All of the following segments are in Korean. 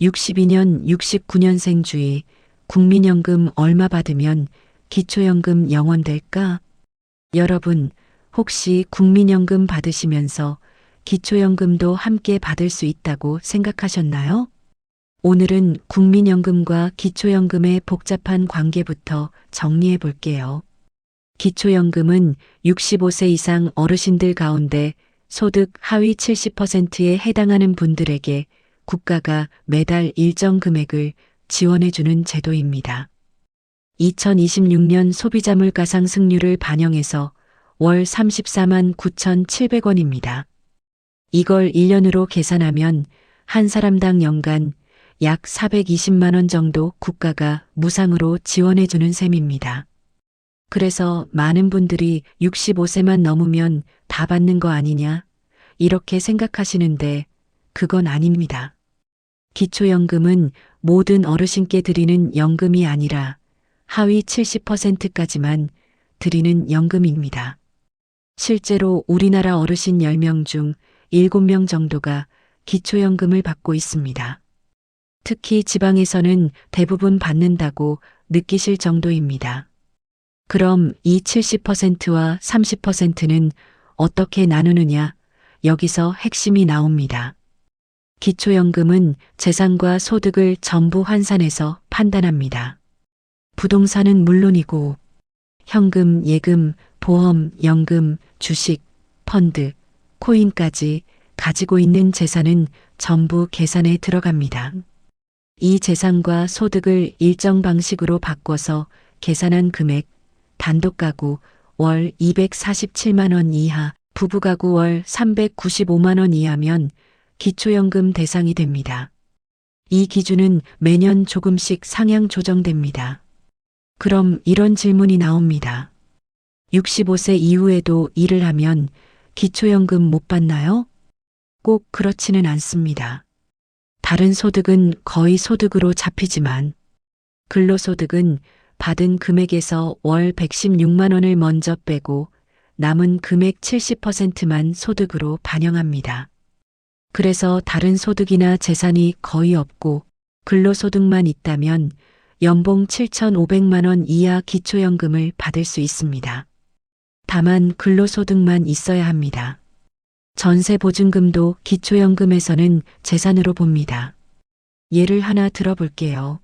62년 69년생 주의 국민연금 얼마 받으면 기초연금 영원 될까? 여러분, 혹시 국민연금 받으시면서 기초연금도 함께 받을 수 있다고 생각하셨나요? 오늘은 국민연금과 기초연금의 복잡한 관계부터 정리해 볼게요. 기초연금은 65세 이상 어르신들 가운데 소득 하위 70%에 해당하는 분들에게 국가가 매달 일정 금액을 지원해주는 제도입니다. 2026년 소비자 물가 상승률을 반영해서 월 34만 9,700원입니다. 이걸 1년으로 계산하면 한 사람당 연간 약 420만 원 정도 국가가 무상으로 지원해 주는 셈입니다. 그래서 많은 분들이 65세만 넘으면 다 받는 거 아니냐? 이렇게 생각하시는데 그건 아닙니다. 기초연금은 모든 어르신께 드리는 연금이 아니라 하위 70%까지만 드리는 연금입니다. 실제로 우리나라 어르신 10명 중 7명 정도가 기초연금을 받고 있습니다. 특히 지방에서는 대부분 받는다고 느끼실 정도입니다. 그럼 이 70%와 30%는 어떻게 나누느냐? 여기서 핵심이 나옵니다. 기초연금은 재산과 소득을 전부 환산해서 판단합니다. 부동산은 물론이고 현금, 예금, 보험, 연금, 주식, 펀드, 코인까지 가지고 있는 재산은 전부 계산에 들어갑니다. 이 재산과 소득을 일정 방식으로 바꿔서 계산한 금액, 단독 가구 월 247만 원 이하, 부부 가구 월 395만 원 이하면 기초연금 대상이 됩니다. 이 기준은 매년 조금씩 상향 조정됩니다. 그럼 이런 질문이 나옵니다. 65세 이후에도 일을 하면 기초연금 못 받나요? 꼭 그렇지는 않습니다. 다른 소득은 거의 소득으로 잡히지만 근로소득은 받은 금액에서 월 116만 원을 먼저 빼고 남은 금액 70%만 소득으로 반영합니다. 그래서 다른 소득이나 재산이 거의 없고 근로소득만 있다면 연봉 7,500만 원 이하 기초연금을 받을 수 있습니다. 다만 근로소득만 있어야 합니다. 전세보증금도 기초연금에서는 재산으로 봅니다. 예를 하나 들어볼게요.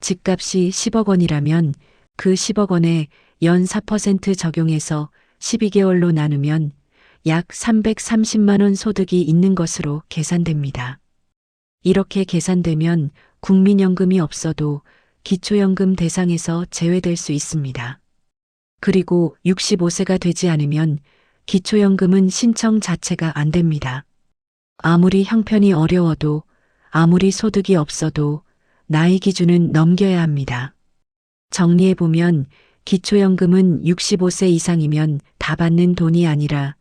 집값이 10억 원이라면 그 10억 원에 연 4% 적용해서 12개월로 나누면 약 330만 원 소득이 있는 것으로 계산됩니다. 이렇게 계산되면 국민연금이 없어도 기초연금 대상에서 제외될 수 있습니다. 그리고 65세가 되지 않으면 기초연금은 신청 자체가 안 됩니다. 아무리 형편이 어려워도 아무리 소득이 없어도 나이 기준은 넘겨야 합니다. 정리해보면 기초연금은 65세 이상이면 다 받는 돈이 아니라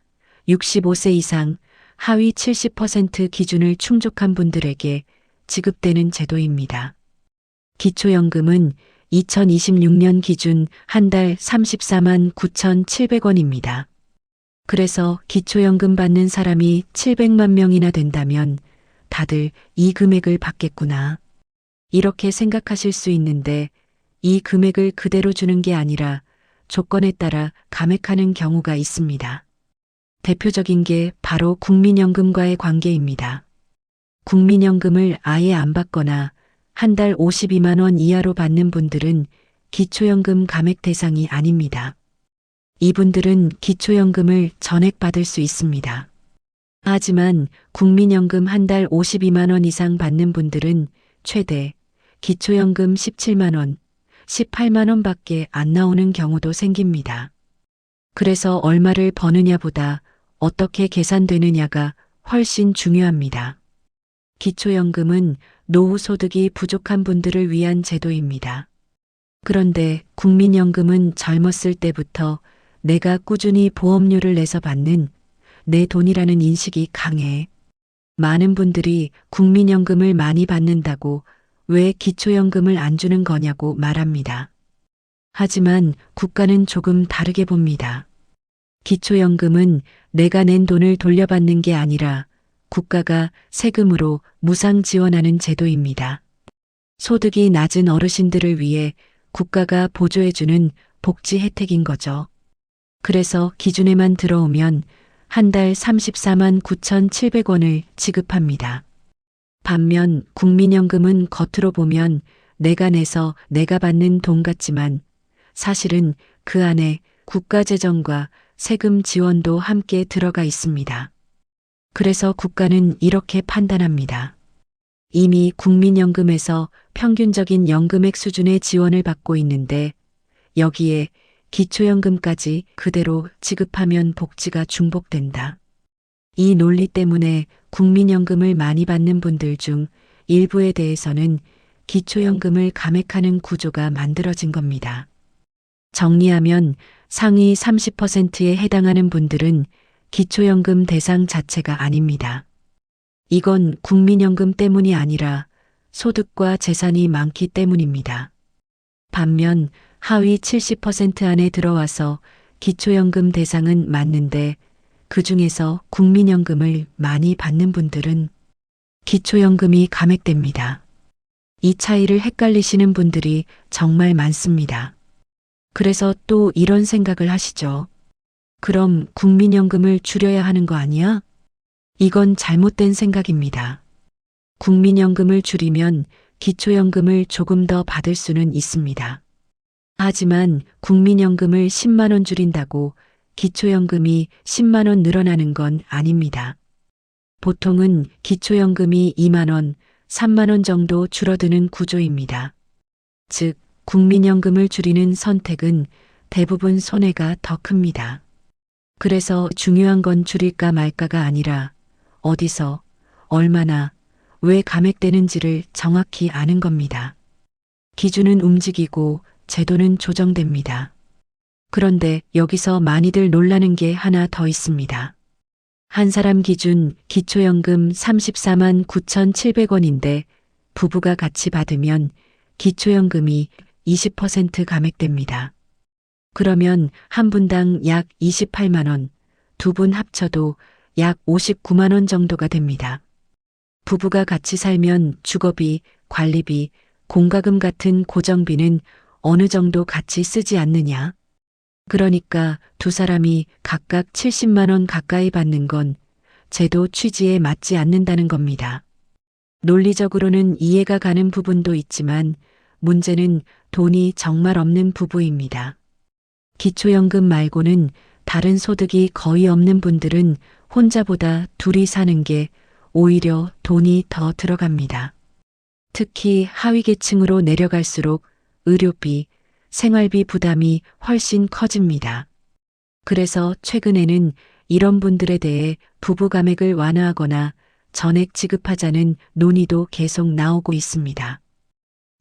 65세 이상 하위 70% 기준을 충족한 분들에게 지급되는 제도입니다. 기초연금은 2026년 기준 한 달 34만 9,700원입니다. 그래서 기초연금 받는 사람이 700만 명이나 된다면 다들 이 금액을 받겠구나. 이렇게 생각하실 수 있는데 이 금액을 그대로 주는 게 아니라 조건에 따라 감액하는 경우가 있습니다. 대표적인 게 바로 국민연금과의 관계입니다. 국민연금을 아예 안 받거나 한 달 52만 원 이하로 받는 분들은 기초연금 감액 대상이 아닙니다. 이분들은 기초연금을 전액 받을 수 있습니다. 하지만 국민연금 한 달 52만 원 이상 받는 분들은 최대 기초연금 17만 원, 18만 원밖에 안 나오는 경우도 생깁니다. 그래서 얼마를 버느냐보다 어떻게 계산되느냐가 훨씬 중요합니다. 기초연금은 노후 소득이 부족한 분들을 위한 제도입니다. 그런데 국민연금은 젊었을 때부터 내가 꾸준히 보험료를 내서 받는 내 돈이라는 인식이 강해. 많은 분들이 국민연금을 많이 받는다고 왜 기초연금을 안 주는 거냐고 말합니다. 하지만 국가는 조금 다르게 봅니다. 기초연금은 내가 낸 돈을 돌려받는 게 아니라 국가가 세금으로 무상 지원하는 제도입니다. 소득이 낮은 어르신들을 위해 국가가 보조해주는 복지 혜택인 거죠. 그래서 기준에만 들어오면 한 달 34만 9,700원을 지급합니다. 반면 국민연금은 겉으로 보면 내가 내서 내가 받는 돈 같지만 사실은 그 안에 국가재정과 세금 지원도 함께 들어가 있습니다. 그래서 국가는 이렇게 판단합니다. 이미 국민연금에서 평균적인 연금액 수준의 지원을 받고 있는데 여기에 기초연금까지 그대로 지급하면 복지가 중복된다. 이 논리 때문에 국민연금을 많이 받는 분들 중 일부에 대해서는 기초연금을 감액하는 구조가 만들어진 겁니다. 정리하면 상위 30%에 해당하는 분들은 기초연금 대상 자체가 아닙니다. 이건 국민연금 때문이 아니라 소득과 재산이 많기 때문입니다. 반면 하위 70% 안에 들어와서 기초연금 대상은 맞는데 그 중에서 국민연금을 많이 받는 분들은 기초연금이 감액됩니다. 이 차이를 헷갈리시는 분들이 정말 많습니다. 그래서 또 이런 생각을 하시죠. 그럼 국민연금을 줄여야 하는 거 아니야? 이건 잘못된 생각입니다. 국민연금을 줄이면 기초연금을 조금 더 받을 수는 있습니다. 하지만 국민연금을 10만원 줄인다고 기초연금이 10만원 늘어나는 건 아닙니다. 보통은 기초연금이 2만원, 3만원 정도 줄어드는 구조입니다. 즉, 국민연금을 줄이는 선택은 대부분 손해가 더 큽니다. 그래서 중요한 건 줄일까 말까가 아니라 어디서, 얼마나, 왜 감액되는지를 정확히 아는 겁니다. 기준은 움직이고 제도는 조정됩니다. 그런데 여기서 많이들 놀라는 게 하나 더 있습니다. 한 사람 기준 기초연금 34만 9,700원인데 부부가 같이 받으면 기초연금이 20% 감액됩니다. 그러면 한 분당 약 28만원, 두 분 합쳐도 약 59만원 정도가 됩니다. 부부가 같이 살면 주거비, 관리비, 공과금 같은 고정비는 어느 정도 같이 쓰지 않느냐? 그러니까 두 사람이 각각 70만원 가까이 받는 건 제도 취지에 맞지 않는다는 겁니다. 논리적으로는 이해가 가는 부분도 있지만 문제는 돈이 정말 없는 부부입니다. 기초연금 말고는 다른 소득이 거의 없는 분들은 혼자보다 둘이 사는 게 오히려 돈이 더 들어갑니다. 특히 하위 계층으로 내려갈수록 의료비, 생활비 부담이 훨씬 커집니다. 그래서 최근에는 이런 분들에 대해 부부 감액을 완화하거나 전액 지급하자는 논의도 계속 나오고 있습니다.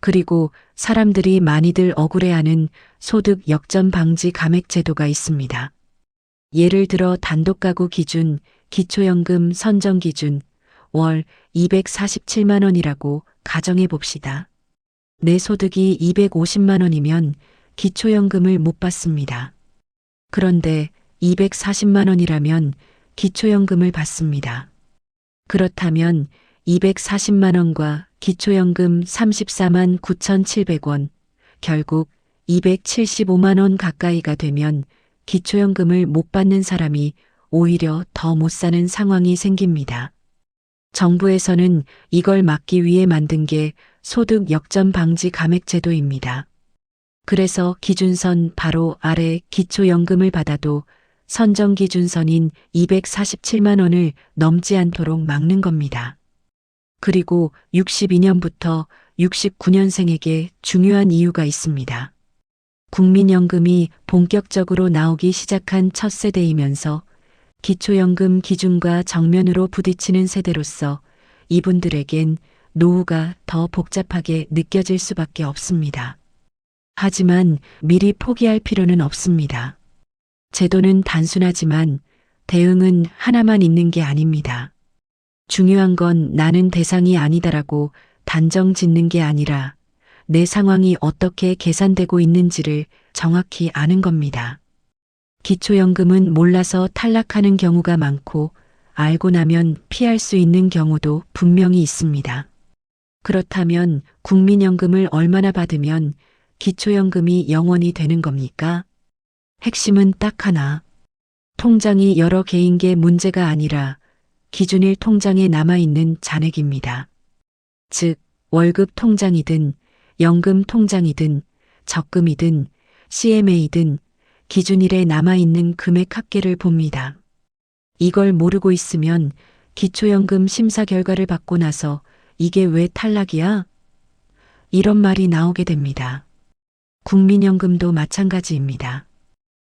그리고 사람들이 많이들 억울해하는 소득 역전 방지 감액 제도가 있습니다. 예를 들어 단독 가구 기준, 기초연금 선정 기준, 월 247만 원이라고 가정해 봅시다. 내 소득이 250만 원이면 기초연금을 못 받습니다. 그런데 240만 원이라면 기초연금을 받습니다. 그렇다면 240만 원과 기초연금 34만 9,700원, 결국 275만 원 가까이가 되면 기초연금을 못 받는 사람이 오히려 더 못 사는 상황이 생깁니다. 정부에서는 이걸 막기 위해 만든 게 소득 역전 방지 감액 제도입니다. 그래서 기준선 바로 아래 기초연금을 받아도 선정 기준선인 247만 원을 넘지 않도록 막는 겁니다. 그리고 62년부터 69년생에게 중요한 이유가 있습니다. 국민연금이 본격적으로 나오기 시작한 첫 세대이면서 기초연금 기준과 정면으로 부딪히는 세대로서 이분들에겐 노후가 더 복잡하게 느껴질 수밖에 없습니다. 하지만 미리 포기할 필요는 없습니다. 제도는 단순하지만 대응은 하나만 있는 게 아닙니다. 중요한 건 나는 대상이 아니다라고 단정 짓는 게 아니라 내 상황이 어떻게 계산되고 있는지를 정확히 아는 겁니다. 기초연금은 몰라서 탈락하는 경우가 많고 알고 나면 피할 수 있는 경우도 분명히 있습니다. 그렇다면 국민연금을 얼마나 받으면 기초연금이 영원히 되는 겁니까? 핵심은 딱 하나. 통장이 여러 개인 게 문제가 아니라 기준일 통장에 남아있는 잔액입니다. 즉, 월급 통장이든 연금 통장이든 적금이든 CMA든 기준일에 남아있는 금액 합계를 봅니다. 이걸 모르고 있으면 기초연금 심사 결과를 받고 나서 이게 왜 탈락이야? 이런 말이 나오게 됩니다. 국민연금도 마찬가지입니다.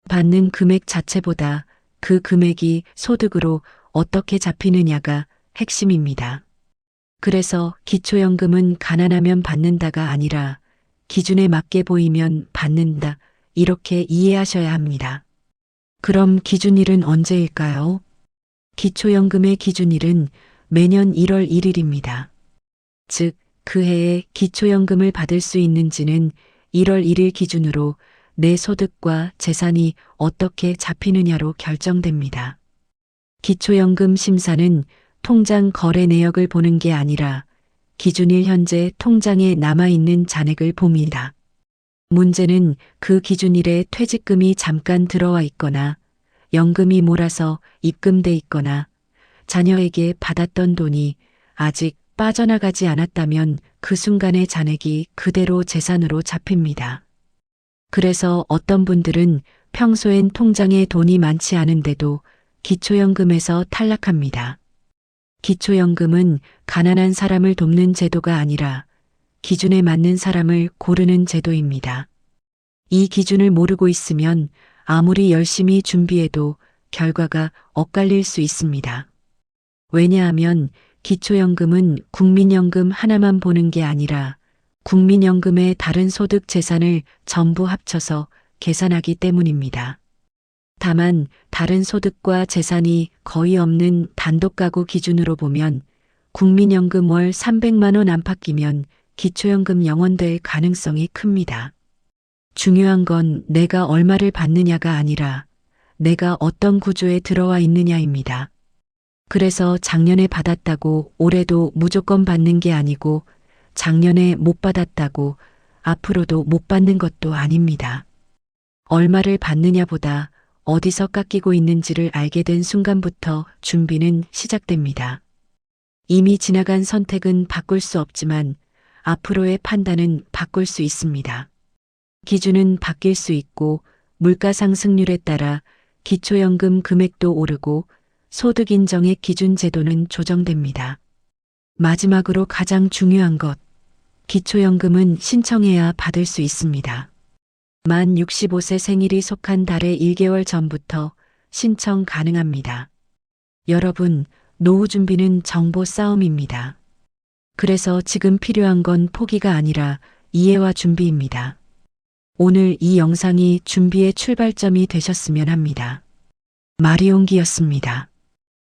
받는 금액 자체보다 그 금액이 소득으로 어떻게 잡히느냐가 핵심입니다. 그래서 기초연금은 가난하면 받는다가 아니라 기준에 맞게 보이면 받는다. 이렇게 이해하셔야 합니다. 그럼 기준일은 언제일까요? 기초연금의 기준일은 매년 1월 1일입니다. 즉, 그 해에 기초연금을 받을 수 있는지는 1월 1일 기준으로 내 소득과 재산이 어떻게 잡히느냐로 결정됩니다. 기초연금 심사는 통장 거래 내역을 보는 게 아니라 기준일 현재 통장에 남아있는 잔액을 봅니다. 문제는 그 기준일에 퇴직금이 잠깐 들어와 있거나 연금이 몰아서 입금돼 있거나 자녀에게 받았던 돈이 아직 빠져나가지 않았다면 그 순간의 잔액이 그대로 재산으로 잡힙니다. 그래서 어떤 분들은 평소엔 통장에 돈이 많지 않은데도 기초연금에서 탈락합니다. 기초연금은 가난한 사람을 돕는 제도가 아니라 기준에 맞는 사람을 고르는 제도입니다. 이 기준을 모르고 있으면 아무리 열심히 준비해도 결과가 엇갈릴 수 있습니다. 왜냐하면 기초연금은 국민연금 하나만 보는 게 아니라 국민연금의 다른 소득 재산을 전부 합쳐서 계산하기 때문입니다. 다만 다른 소득과 재산이 거의 없는 단독가구 기준으로 보면 국민연금 월 300만 원 안팎이면 기초연금 영원될 가능성이 큽니다. 중요한 건 내가 얼마를 받느냐가 아니라 내가 어떤 구조에 들어와 있느냐입니다. 그래서 작년에 받았다고 올해도 무조건 받는 게 아니고 작년에 못 받았다고 앞으로도 못 받는 것도 아닙니다. 얼마를 받느냐보다 어디서 깎이고 있는지를 알게 된 순간부터 준비는 시작됩니다. 이미 지나간 선택은 바꿀 수 없지만 앞으로의 판단은 바꿀 수 있습니다. 기준은 바뀔 수 있고 물가 상승률에 따라 기초연금 금액도 오르고 소득 인정의 기준 제도는 조정됩니다. 마지막으로 가장 중요한 것. 기초연금은 신청해야 받을 수 있습니다. 만 65세 생일이 속한 달의 1개월 전부터 신청 가능합니다. 여러분, 노후 준비는 정보 싸움입니다. 그래서 지금 필요한 건 포기가 아니라 이해와 준비입니다. 오늘 이 영상이 준비의 출발점이 되셨으면 합니다. 마리옹기였습니다.